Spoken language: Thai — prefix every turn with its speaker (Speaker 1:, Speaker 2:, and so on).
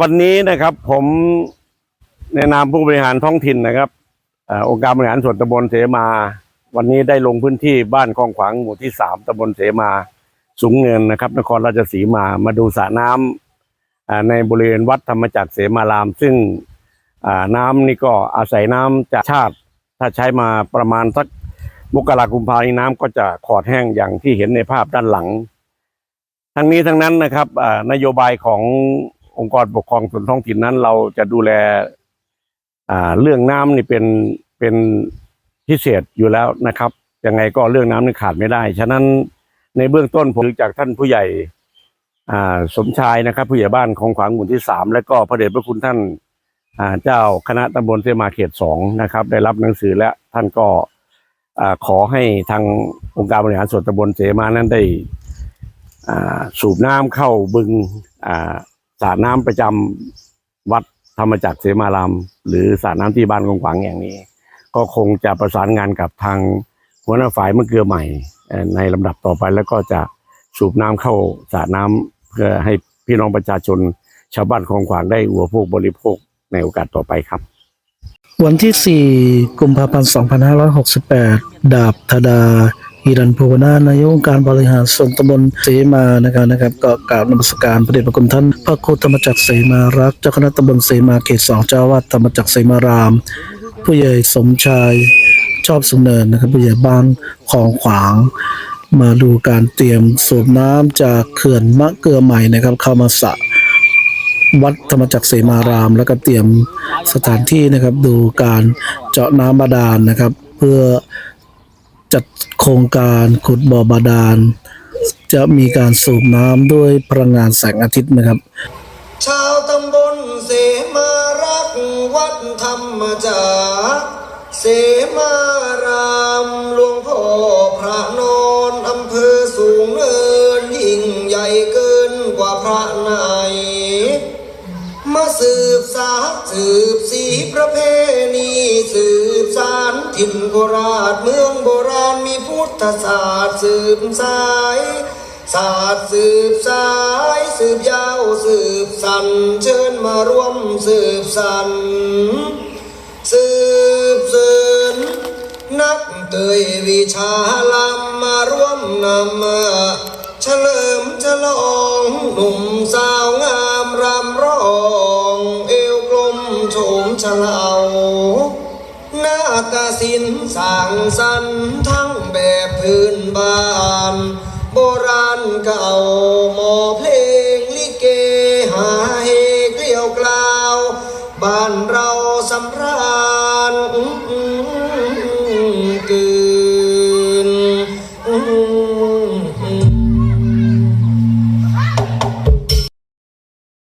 Speaker 1: วันนี้นะครับผมในนามผู้บริหารท้องถิ่นนะครับองค์การบริหารส่วนตำบลเสมา วันนี้ได้ลงพื้นที่บ้านคลองขวางหมู่ที่สามตำบลเสมา สูงเนินนะครับ นครราชสีมามาดูสระน้ำอ่าในบริเวณวัดธรรมจักรเสมาราม ซึ่งน้ำนี่ก็อาศัยน้ำจากชาติ ถ้าใช้มาประมาณสักมกราคมกุมภาพันธ์น้ำก็จะขอดแห้งอย่างที่เห็นในภาพด้านหลัง ทั้งนี้ทั้งนั้นนะครับนโยบายของ องค์กรปกครองส่วนท้องถิ่นนั้น เราจะดูแลเรื่องน้ำนี่เป็นเป็นพิเศษอยู่แล้วนะครับยังไงก็เรื่องน้ำนี่ขาดไม่ได้ ฉะนั้นในเบื้องต้นผมจากท่านผู้ใหญ่สมชายนะครับ ผู้ใหญ่บ้านของขวางหมู่ที่สามและก็พระเดชพระคุณท่านเจ้าคณะตำบลเสมาเขตสองนะครับ ได้รับหนังสือและท่านก็ขอให้ทางองค์การบริหารส่วนตำบลเสมานั้นได้สูบน้ำเข้าบึง สระน้ำประจำวัดธรรมจักรเสมาราม หรือสระน้ำที่บ้านกงขวางอย่างนี้ ก็คงจะประสานงานกับทางหัวหน้าฝ่ายมะเกลือใหม่ ในลำดับต่อไปแล้วก็จะสูบน้ำเข้าสระน้ำเพื่อให้พี่น้องประชาชนชาวบ้านคลองขวางได้อุปโภคบริโภคในโอกาสต่อไปครับ
Speaker 2: วันที่ 4 กุมภาพันธ์ 2568 ดาบธดา ฮิรันภูวนา นายกองการบริหารส่วนตำบลเสมานะครับนะครับก็กราบนมัสการพระเดชพระคุณท่าน พระครูธรรมจักรเสมารักเจ้าคณะตำบลเสมาเขตสองเจ้าวาดธรรมจักรเสมาราม ผู้ใหญ่สมชายชอบสุนเนินนะครับผู้ใหญ่บ้านของขวางมาดูการเตรียมสูบน้ำจากเขื่อนมะเกลือใหม่นะครับ เข้ามาสะวัดธรรมจักรเสมาราม แล้วก็เตรียมสถานที่นะครับ ดูการเจาะน้ำบาดาลนะครับ เพื่อ จัดโครงการขุดบ่อบาดาล จะมีการสูบน้ำด้วยพลังงานแสงอาทิตย์นะครับ
Speaker 3: ชาวตำบลเสมารักวัดธรรมจากเสมารามหลวงพ่อพระนอนอำเภอสูงเนินยิ่งใหญ่เกินกว่าพระไหนมาสืบสาสืบสีประเพณี ถิ่นโคราชเมืองโบราณมีพุทธศาสตร์สืบสาย ศาสตร์สืบสาย สืบยาวสืบสันเชิญมาร่วมสืบสัน สืบสริญนักเตยวิชาลำมาร่วมนำเฉลิมฉลองหนุ่มสาวงาม หน้าตาสินสร้างสรรค์ทั้งแบบพื้นบ้าน โบราณเก่าหมอเพลงลิเกหาเฮเกลียวกล่าว บ้านเราสำราญ